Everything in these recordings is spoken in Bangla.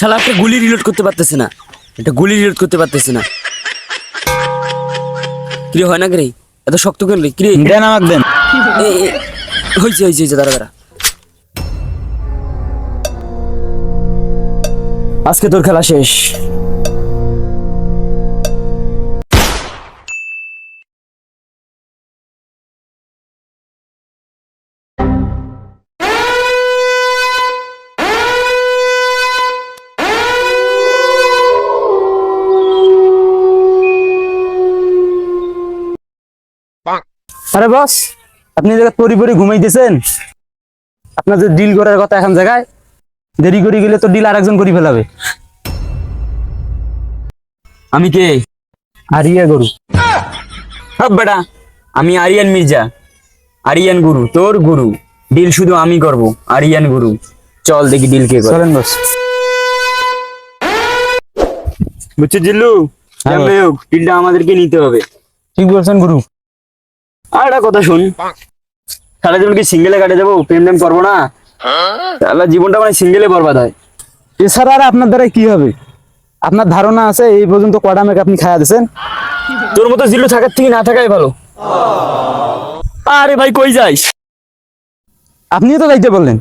শালা একটা গুলি রিলোড করতে পারতেছে না। একটা গুলি রিলোড করতে পারতেছে না। কিরে হয় না রে এত শক্ত কেন রে? কিরে? দেন আমাকে দেন। হয়েছে হয়েছে হয়েছে দাঁড়া দাঁড়া। আজকে তোর খেলা শেষ। আরে বস আপনি পরি পরি ঘুমাইতেছেন আপনার যে ডিল করার কথা এখন জায়গায় দেরি করে গেলে তো ডিল আরেকজন করে ফেলাবে। আমি কে? আর ইয়ে গরু। হব বেটা আমি আরিয়ান মির্জা আরিয়ান গুরু তোর গুরু। ডিল শুধু আমি করব আরিয়ান গুরু। চল দেখি ডিল কে করে। চলেন বস। বুঝছ জিল্লু? হ্যাঁ, ডিলটা আমাদেরকে নিতে হবে। ঠিক বলছেন গুরু। আর একটা কথা শুন। সারা জীবন কি সিঙ্গেলে কাটে যাব প্রেম টেম করব না? তাহলে জীবনটা মানে সিঙ্গেলে বরবাদ হয়। এছাড়া আর আপনার দ্বারা কি হবে? আপনার ধারণা আছে এই পর্যন্ত কটা মেক আপনি খায়া দিয়েছেন? তোর মতো জিল্লু থাকার থেকে না থাকাই ভালো। আরে ভাই কই যাইস? আপনিও তো যাইতে বললেন।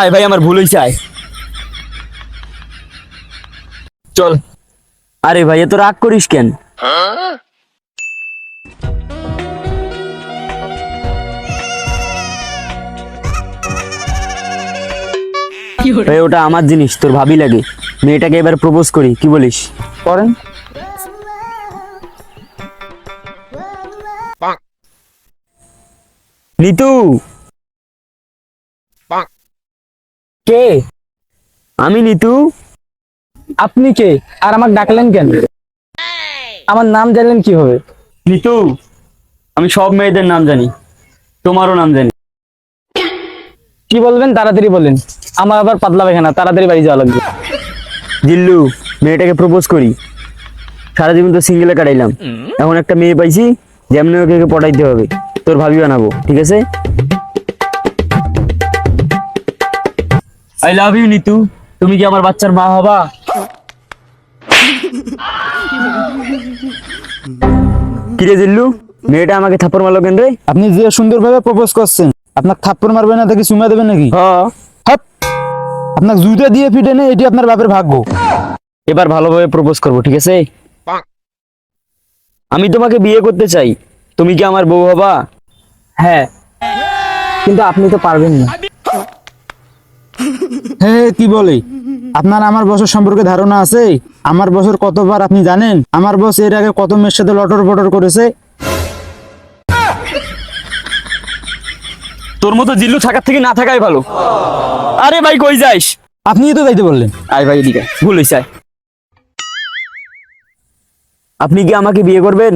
আয় ভাই আমার ভুল হয়েছে আয়। চল। আরে ভাই এত রাগ করিস কেন? ভাই ওটা? আমার জিনিস তোর ভাবি লাগে। মেয়েটাকে এবার প্রপোজ করি কি বলিস? করেন। নিতু! কে? আমি নিতু। আপনি কে? আর আমাকে ডাকলেন কেন? আমার নাম জানলেন কি হবে নিতু আমি সব মেয়েদের নাম জানি। তোমারও নাম জানি। কি বলবেন? তাড়াতাড়ি বলেন। আমার আবার পাতলা পায়খানা তাড়াতাড়ি বাড়ি যাওয়া লাগবে। জিল্লু মেয়েটাকে প্রপোজ করি। সারা জীবন তো সিঙ্গেলে কাটাইলাম। এখন একটা মেয়ে পাইছি যেমনি ওকে পটাইতে হবে। তোর ভাবি বানাবো ঠিক আছে? I love you Nitu. তুমি কি আমার বাচ্চার মা হবা? কিরে জিল্লু মেয়েটা আমাকে থাপ্পড় মারলো কেন রে? আপনি যে সুন্দরভাবে প্রপোজ করছেন আপনার থাপ্পড় মারবে না তাকে চুমা দেবেন নাকি? হ হাপ আপনার জুতা দিয়ে ফিটে নেই এটি আপনার বাপের ভাগ্য। এবার ভালোভাবে প্রপোজ করব ঠিক আছে? আমি তোমাকে বিয়ে করতে চাই। তুমি কি আমার বউ হবা? হ্যাঁ। কিন্তু আপনি তো পারবেন না। হ্যাঁ কি বলে? আপনার আমার বছর সম্পর্কে ধারণা আছে? আমার বছর কতবার আপনি জানেন? আমার বস এর আগে কত মেয়ের সাথে লটর পটর করেছে? তোর মতো জিল্লু থাকার থেকে না থাকাই ভালো। আরে ভাই কই যাইস? আপনিই তো যাইতে বললেন। আয় ভাই এদিকে। ভুল হয়েছে আপনি কি আমাকে বিয়ে করবেন?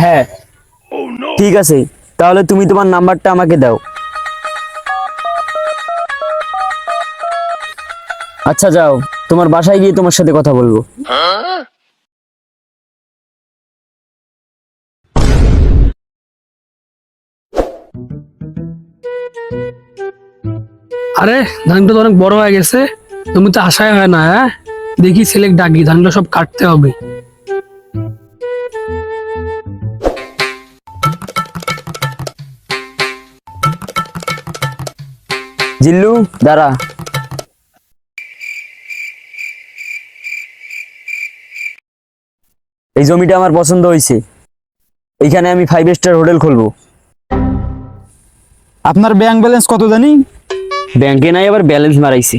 হ্যাঁ। ঠিক আছে তাহলে তুমি তোমার নাম্বারটা আমাকে দাও। আচ্ছা যাও। তোমার বাসায় গিয়ে তোমার সাথে কথা বলব। আরে ধানটা তো অনেক বড় হয়ে গেছে। তুমি তো আশায় হয় না হ্যাঁ? দেখি সিলেক্ট ডাকি ধানটা সব কাটতে হবে। জিল্লু দাঁড়া। এই জমিটা আমার পছন্দ হয়েছে। এইখানে আমি ফাইভ স্টার হোটেল খুলবো। আপনার ব্যাংক ব্যালেন্স কত জানি? ব্যাংকে নাই আবার ব্যালেন্স মারাইছি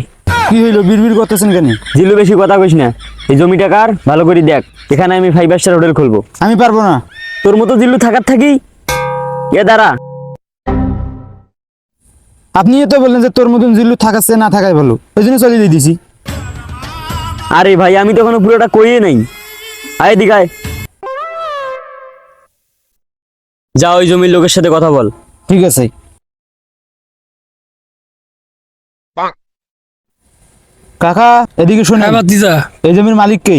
কি হইল বিড়বিড় করতেছেন কেন? জিল্লু বেশি কথা কইস না। এই জমিটা কার? ভালো করে দেখ। এখানে আমি ফাইভ স্টার হোটেল খুলবো। আমি পারব না। তোর মতো জিল্লু থাকার থাকি? এ দাঁড়া। আপনিও তো বললেন যে তোর মতন জিল্লু থাকাচ্ছে না থাকাই ভালো। ওই জন্য চলে দিয়ে দিছি আরে ভাই আমি তো এখনও পুরোটা কইয়ে নাই। আয় দিঘায় যা ওই জমির লোকের সাথে কথা বল। ঠিক আছে। কাকা এদিকে শুনে হ্যাঁ ভাতিজা। এই জমির মালিক কে?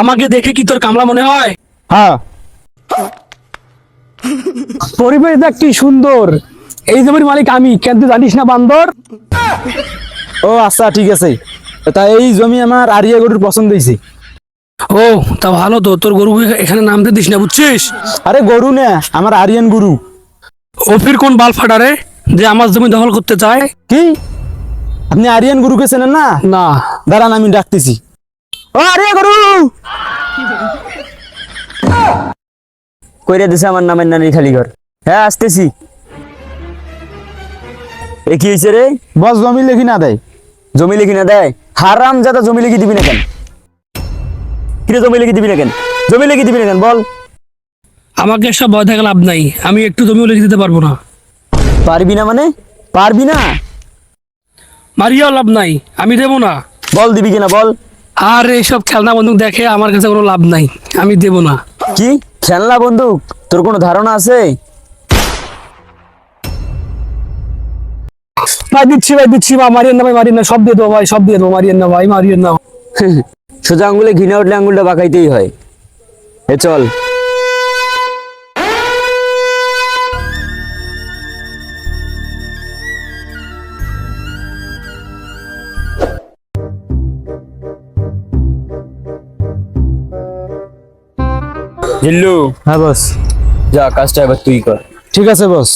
আমাকে দেখে কি তোর কামলা মনে হয়? হ্যাঁ। পরিবেশ দেখ কি সুন্দর। এই জমির মালিক আমি কেন তুই জানিস না বান্দর? ও আচ্ছা ঠিক আছে। তা এই জমি আমার আরিয়া গরুর পছন্দ হয়েছে ও তা ভালো তো তোর গরু এখানে নামতে দিস না বুঝছিস? আরে গরু না আমার আরিয়ান গরু। ও ফির কোন বাল ফাটারে যে আমার জমি দখল করতে চায়? কি? আপনি আরিয়ান গরুকে চেনেন না? না। দাঁড়ান আমি ডাকতেছি। ও আরিয়া গরু! কইরা দিছে আমার নামের নানির খালি ঘর হ্যাঁ আসতেছি। এ কি হয়েছে রে? বস জমি লেখি না দেয়। জমি লিখি না দেয়? হারাম যাতা জমি লিখি দিবি না কেন? কিরে জমি লিখি দিবি না কেন? জমি লিখি দিবি না কেন? বল। আমাকে সব ভয় থাকা লাভ নাই। আমি একটু জমিও লিখে দিতে পারব না। পারবি না মানে? পারবি না? মারিয়াও লাভ নাই আমি দেবো না। বল দিবি কিনা বল। আর এইসব খেলনা বন্দুক দেখে আমার কাছে কোনো লাভ নাই আমি দেবো না। কি? খেলনা বন্দুক? তোর কোনো ধারণা আছে? ভাই দিচ্ছি ভাই দিচ্ছি বা মারিয়েন না ভাই মারিয়েন না সব দিয়ে দেবো ভাই সব দিয়ে দেবো মারিয়েন না ভাই মারিয়েন না সোজা আঙ্গুলে ঘৃণা উঠলে আঙ্গুলটা বাঁকাইতেই হয়। এ চল। জিল্লু। হ্যাঁ বস। যা কাজটা এবার তুই কর। ঠিক আছে বস।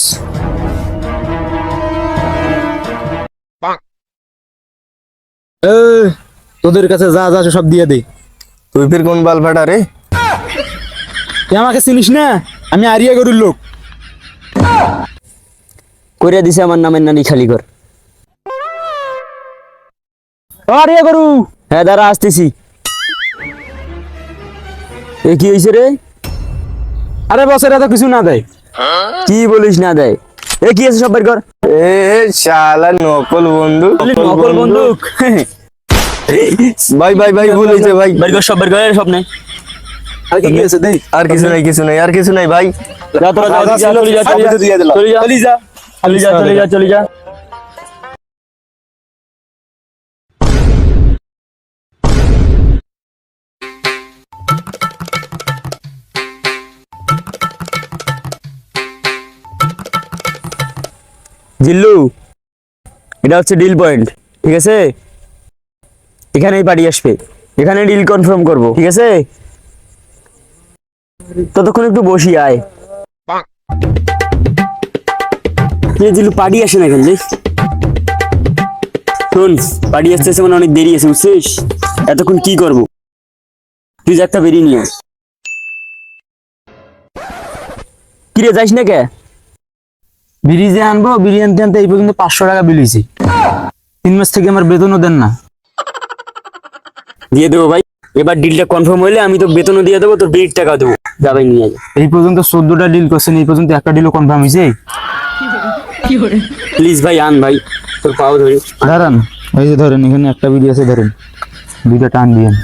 তোদের কাছে যা যা সব দিয়ে দে। তুই ফির কোন বাল ফাটা রে? তুই আমাকে চিনিস না? আমি আরিয়া গরুর লোক। কইরা দিছে আমার নামের নানি খালি ও আরিয়া গরু। হ্যাঁ দাঁড়া আসতেছি। এ কি হয়েছে রে? আরে বস এটা তো কিছু না দেয়। কি বলিস না দেয়? এ কি আছে সব বের কর এ শালা নকল বন্ধু নকল বন্ধু। ভাই ভাই ভাই ভুল হয়েছে ভাই। বের ঘর সব ঘরে কর সব নাই আর কিছু নাই কিছু নাই আর কিছু নাই ভাই। যা তোরা যা, চলে যা। চলে যা, চলে যা, চলে যা, চলে যা, জিল্লু, এটা হচ্ছে ডিল পয়েন্ট ঠিক আছে? এখানেই বাড়ি আসবে, এখানে ডিল কনফার্ম করব, ঠিক আছে? ততক্ষণ একটু বসি, আয়। দিল পাড়ি আসে না রে? শোন পাড়ি আসতে আসতে মানে অনেক দেরি আছে বুঝছিস? এতক্ষণ কি করব? তুই যা একটা বেরিয়ে নিয়ে। কিরে, যাইস না কে? বিরিয়ানি আনব বিরিয়ানি আনতে এই পর্যন্ত পাঁচশো টাকা বিল হয়েছে তিন মাস থেকে আমার বেতনও দেন না। দিয়ে দেবো ভাই। এবার ডিলটা কনফার্ম হইলে আমি তো বেতনও দিয়ে দেবো তোর বিড়ির টাকা দেবো। যাবাই নিয়ে যা এই পর্যন্ত চোদ্দটা ডিল করছেন এই পর্যন্ত একটা ডিলও কনফার্ম হয়েছে প্লিজ ভাই আন ভাই। তোর পাও ধরি। দাঁড়ান এই যে ধরেন এখানে একটা বিড়ি আছে ধরেন। দুইটা টান দিয়েন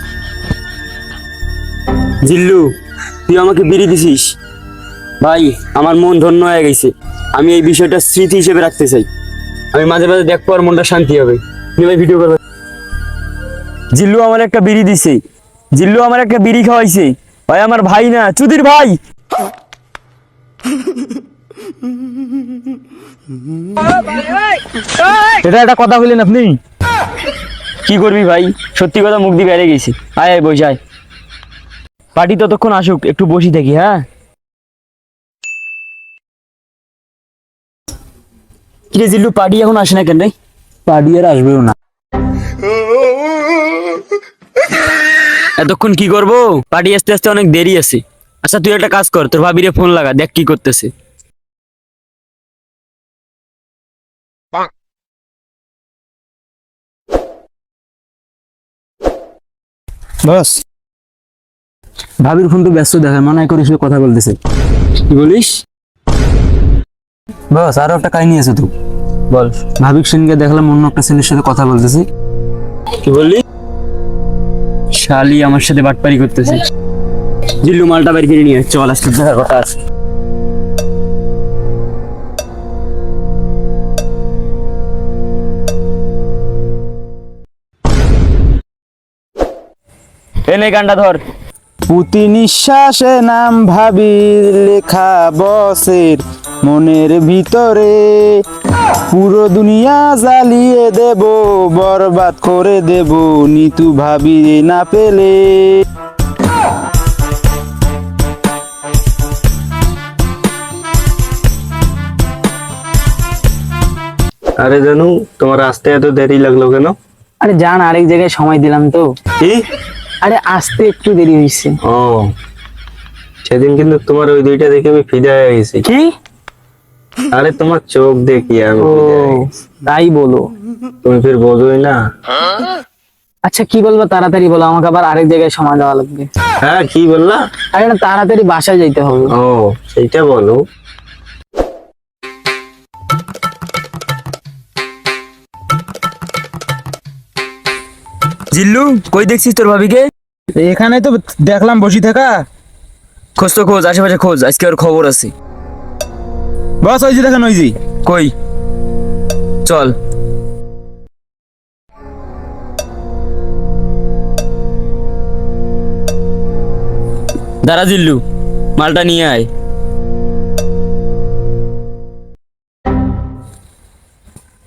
জিল্লু তুই আমাকে বিড়ি দিছিস? ভাই, আমার মন ধন্য হয়ে গেছে। আমি এই বিষয়টা স্মৃতি হিসেবে রাখতে চাই। আমি মাঝে মাঝে দেখব আর মনটা শান্তি হবে। ভাই ভিডিও করবে জিল্লু আমার একটা বিড়ি দিছে। জিল্লু আমার একটা বিড়ি খাওয়াইছে। ভাই, আমার ভাই না, চুদির ভাই। এটা একটা কথা বললেন আপনি। কি করবি ভাই? সত্যি কথা মুখ দিয়ে বেড়ে গেছি। আয় আয়, বসে, আয়। পার্টি ততক্ষণ আসুক, একটু বসি থাকি হ্যাঁ? কিরে জিল্লু পার্টি এখন আসে না কেন রে? পার্টি আর আসবেও না। এতক্ষণ কি করব? পার্টি আসতে আসতে অনেক দেরি আছে। আচ্ছা তুই একটা কাজ কর তোর ভাবিরে ফোন লাগা দেখ কি করতেছে। বস। ভাবির ফোন তো ব্যস্ত দেখায় মনে করে শুয়ে কথা বলতেছে। কি বলিস? বস আরও একটা কাহিনী আছে তো। বল। ভাবিক সেনকে দেখলাম অন্য একটা ছেলের সাথে কথা বলতেছে। কি বললি? শালি আমার সাথে বাটপারি করতেছে। জিল্লু মালটা বের করে নিয়ে চল আসতে দেখার কথা আছে। এনে গানটা ধর। প্রতি নিঃশ্বাসে নাম ভাবির লেখা বসের মনের ভিতরে পুরো দুনিয়া জ্বালিয়ে দেব বরবাদ করে দেব নিতু ভাবি না পেলে। আরে জানু তোমার আসতে এত দেরি লাগল কেন? আরে জান আরেক জায়গায় সময় দিলাম তো। কি? আরে আসতে একটু দেরি হয়েছে ও সেদিন কিন্তু তোমার ওই দুইটা দেখে আমি ফিদা হয়ে গেছি। কি? আরে তোমার চোখ দেখি আমি। তাই বলো। তুমি ফির বোঝোই না। আচ্ছা কি বলব? তাড়াতাড়ি বলো আমাকে আবার আরেক জায়গায় সময় দেওয়া লাগবে। হ্যাঁ কি বললা? আরে না তাড়াতাড়ি বাসায় যাইতে হবে। ও সেইটা বলো। জিল্লু কই দেখছিস তোর ভাবিকে? এখানে তো দেখলাম বসি থাকা। খোঁজ তো খোঁজ আশেপাশে খোঁজ আজকে ওর খবর আছে। বস ওই যে দেখেন ওই যে কই? চল। দাঁড়া জিল্লু মালটা নিয়ে আয়।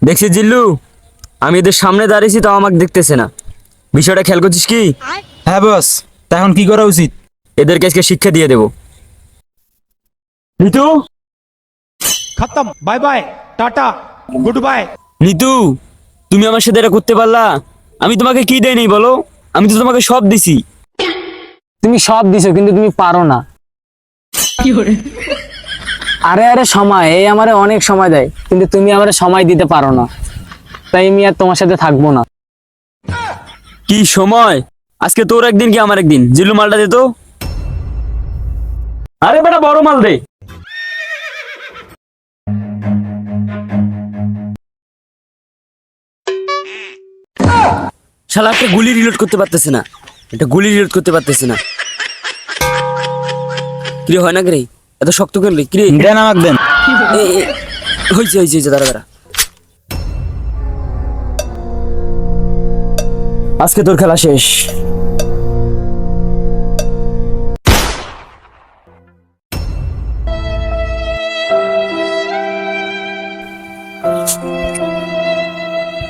দেখছি জিল্লু? আমি এদের সামনে দাঁড়িয়েছি তাও আমাকে দেখতেছে না। বিষয়টা খেয়াল করছিস কি? হ্যাঁ বস। তা এখন কি করা উচিত? এদেরকে আজকে শিক্ষা দিয়ে দেবো। নিতু খতম। Bye bye tata good bye. Nitu তুমি আমার সাথে এটা করতে পারলা? আমি তোমাকে কি দেয়নি বলো? আমি তো তোমাকে সব দিছি। তুমি সব দিছো কিন্তু তুমি পারো না। আরে আরে সময়। এই আমারে অনেক সময় দেয় কিন্তু তুমি আমারে সময় দিতে পারো না। তাই আমি আর তোমার সাথে থাকব না। কি সময়? আজকে তোর একদিন কি আমার একদিন? জিলু মালটা দে তো। আরে বেটা বড় মাল দে। শালা একটা গুলি রিলোড করতে পারতেছে না। একটা গুলি রিলোড করতে পারতেছে না। কিরে হয় না কিরে? এত শক্ত কেন রে? কিরে? দেন আমাকে দেন। এ, এ, হয়েছে হয়েছে হয়েছে দাঁড়া দাঁড়া। আজকে তোর খেলা শেষ।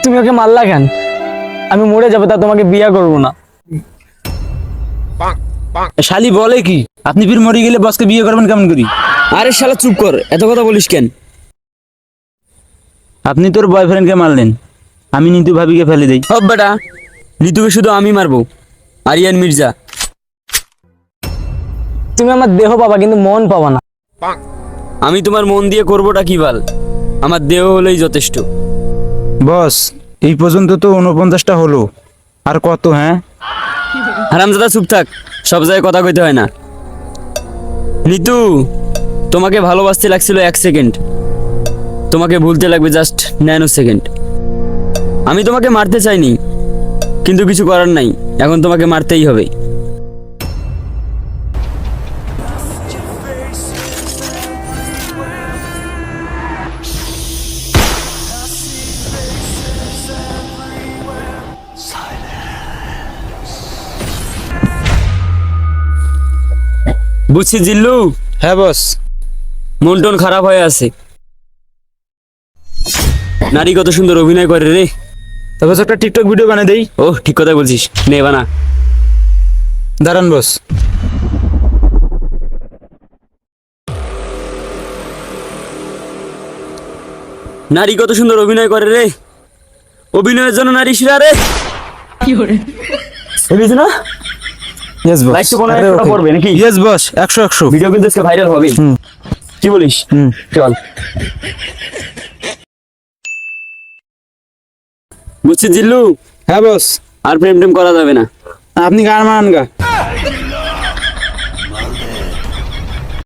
তুমি ওকে মারলা কেন? আমি মরে যাব তা তোমাকে বিয়ে করব না। শালি বলে কি? আপনি ফির মরে গেলে বসকে বিয়ে করবেন কেমন করি? আরে শালা চুপ কর এত কথা বলিস কেন? আপনি তোর বয়ফ্রেন্ডকে মারলেন। আমি নিতু ভাবিকে ফেলে দেই। হব বেটা নিতুকে শুধু আমি মারবো আরিয়ান মির্জা। তুমি আমার দেহ পাবা কিন্তু মন পাবা না। আমি তোমার মন দিয়ে করবোটা কি বাল? আমার দেহ হলেই যথেষ্ট। বস এই পর্যন্ত তো উনপঞ্চাশটা হলো। আর কত হ্যাঁ? হারামজাদা, চুপ থাক। সব জায়গায় কথা কইতে হয় না। নিতু তোমাকে ভালোবাসতে লাগছিল এক সেকেন্ড। তোমাকে ভুলতে লাগবে জাস্ট ন্যানো সেকেন্ড আমি তোমাকে মারতে চাইনি, কিন্তু কিছু করার নাই। এখন তোমাকে মারতেই হবে। বুঝছি জিল্লু? হ্যাঁ বস। মন টন খারাপ হয়ে আছে। নারী কত সুন্দর অভিনয় করে রে। তবে একটা টিকটক ভিডিও বানিয়ে দেই। ও ঠিক কথা বলছিস। নে বানা। দাঁড়ান বস। নারী কত সুন্দর অভিনয় করে রে। অভিনয়ের জন্য নারী শিরা রে। ভেবেছি না ইয়েস বস লাইক তো কোনো একটা করবে নাকি? ইয়েস বস একশো একশো। ভিডিও কিন্তু আজকে ভাইরাল হবে। কি বলিস? হুম। চল। বুঝছি জিল্লু? হ্যাঁ বস আর প্রেম টেম করা যাবে না। আপনি গান মানান গা।